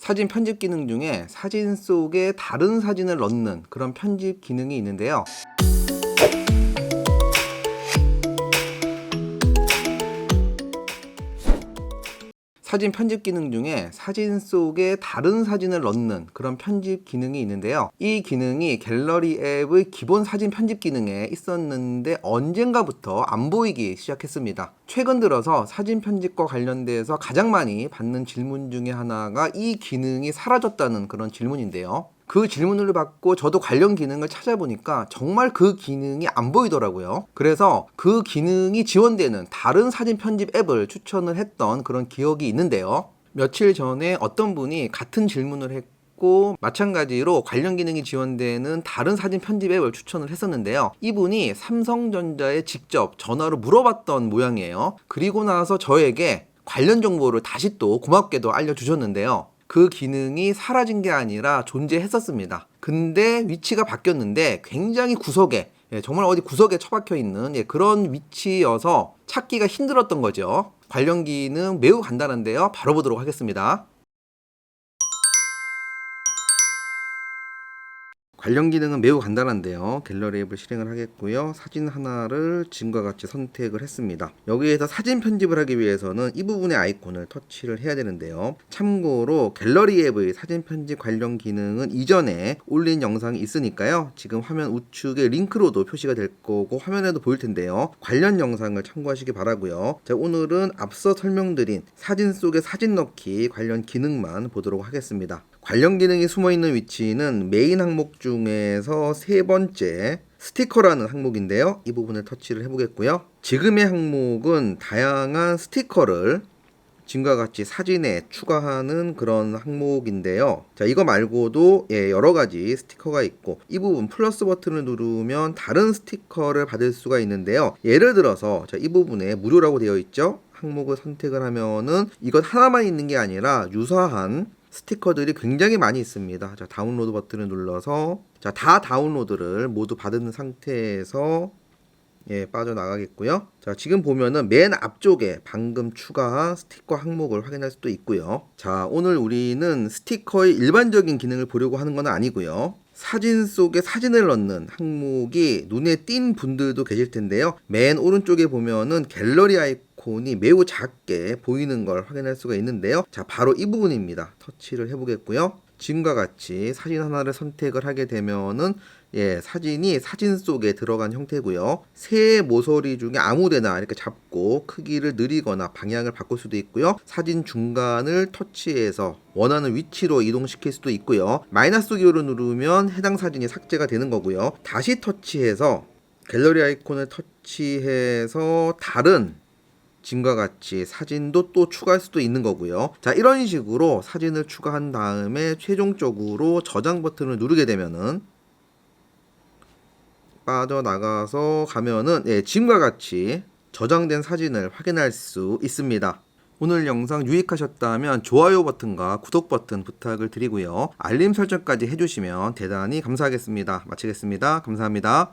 사진 편집 기능 중에 사진 속에 다른 사진을 넣는 그런 편집 기능이 있는데요. 사진 편집 기능 중에 사진 속에 다른 사진을 넣는 그런 편집 기능이 있는데요. 이 기능이 갤러리 앱의 기본 사진 편집 기능에 있었는데 언젠가부터 안 보이기 시작했습니다. 최근 들어서 사진 편집과 관련돼서 가장 많이 받는 질문 중에 하나가 이 기능이 사라졌다는 그런 질문인데요. 그 질문을 받고 저도 관련 기능을 찾아보니까 정말 그 기능이 안 보이더라고요. 그래서 그 기능이 지원되는 다른 사진 편집 앱을 추천을 했던 그런 기억이 있는데요. 며칠 전에 어떤 분이 같은 질문을 했고 마찬가지로 관련 기능이 지원되는 다른 사진 편집 앱을 추천을 했었는데요. 이분이 삼성전자에 직접 전화로 물어봤던 모양이에요. 그리고 나서 저에게 관련 정보를 다시 또 고맙게도 알려주셨는데요. 그 기능이 사라진 게 아니라 존재했었습니다. 근데 위치가 바뀌었는데 굉장히 구석에 예, 정말 어디 구석에 처박혀 있는 예, 그런 위치여서 찾기가 힘들었던 거죠. 관련 기능 매우 간단한데요. 바로 보도록 하겠습니다. 관련 기능은 매우 간단한데요. 갤러리 앱을 실행을 하겠고요. 사진 하나를 지금과 같이 선택을 했습니다. 여기에서 사진 편집을 하기 위해서는 이 부분의 아이콘을 터치를 해야 되는데요. 참고로 갤러리 앱의 사진 편집 관련 기능은 이전에 올린 영상이 있으니까요. 지금 화면 우측에 링크로도 표시가 될 거고 화면에도 보일 텐데요. 관련 영상을 참고하시기 바라고요. 자, 오늘은 앞서 설명드린 사진 속에 사진 넣기 관련 기능만 보도록 하겠습니다. 관련 기능이 숨어 있는 위치는 메인 항목 중에서 세 번째 스티커라는 항목인데요. 이 부분을 터치를 해보겠고요. 지금의 항목은 다양한 스티커를 지금과 같이 사진에 추가하는 그런 항목인데요. 자, 이거 말고도 예, 여러 가지 스티커가 있고 이 부분 플러스 버튼을 누르면 다른 스티커를 받을 수가 있는데요. 예를 들어서 자, 이 부분에 무료라고 되어 있죠. 항목을 선택을 하면은 이것 하나만 있는 게 아니라 유사한 스티커들이 굉장히 많이 있습니다. 자, 다운로드 버튼을 눌러서 자, 다 다운로드를 모두 받은 상태에서 예, 빠져나가겠고요. 자, 지금 보면은 맨 앞쪽에 방금 추가한 스티커 항목을 확인할 수도 있고요. 자, 오늘 우리는 스티커의 일반적인 기능을 보려고 하는 건 아니고요. 사진 속에 사진을 넣는 항목이 눈에 띈 분들도 계실 텐데요. 맨 오른쪽에 보면은 갤러리 아이콘이 매우 작게 보이는 걸 확인할 수가 있는데요. 자, 바로 이 부분입니다. 터치를 해보겠고요. 지금과 같이 사진 하나를 선택을 하게 되면은 예, 사진이 사진 속에 들어간 형태고요. 새 모서리 중에 아무데나 이렇게 잡고 크기를 늘리거나 방향을 바꿀 수도 있고요. 사진 중간을 터치해서 원하는 위치로 이동시킬 수도 있고요. 마이너스 기호를 누르면 해당 사진이 삭제가 되는 거고요. 다시 터치해서 갤러리 아이콘을 터치해서 다른 지금과 같이 사진도 또 추가할 수도 있는 거고요. 자, 이런 식으로 사진을 추가한 다음에 최종적으로 저장 버튼을 누르게 되면은 빠져나가서 가면은 예, 지금과 같이 저장된 사진을 확인할 수 있습니다. 오늘 영상 유익하셨다면 좋아요 버튼과 구독 버튼 부탁을 드리고요. 알림 설정까지 해주시면 대단히 감사하겠습니다. 마치겠습니다. 감사합니다.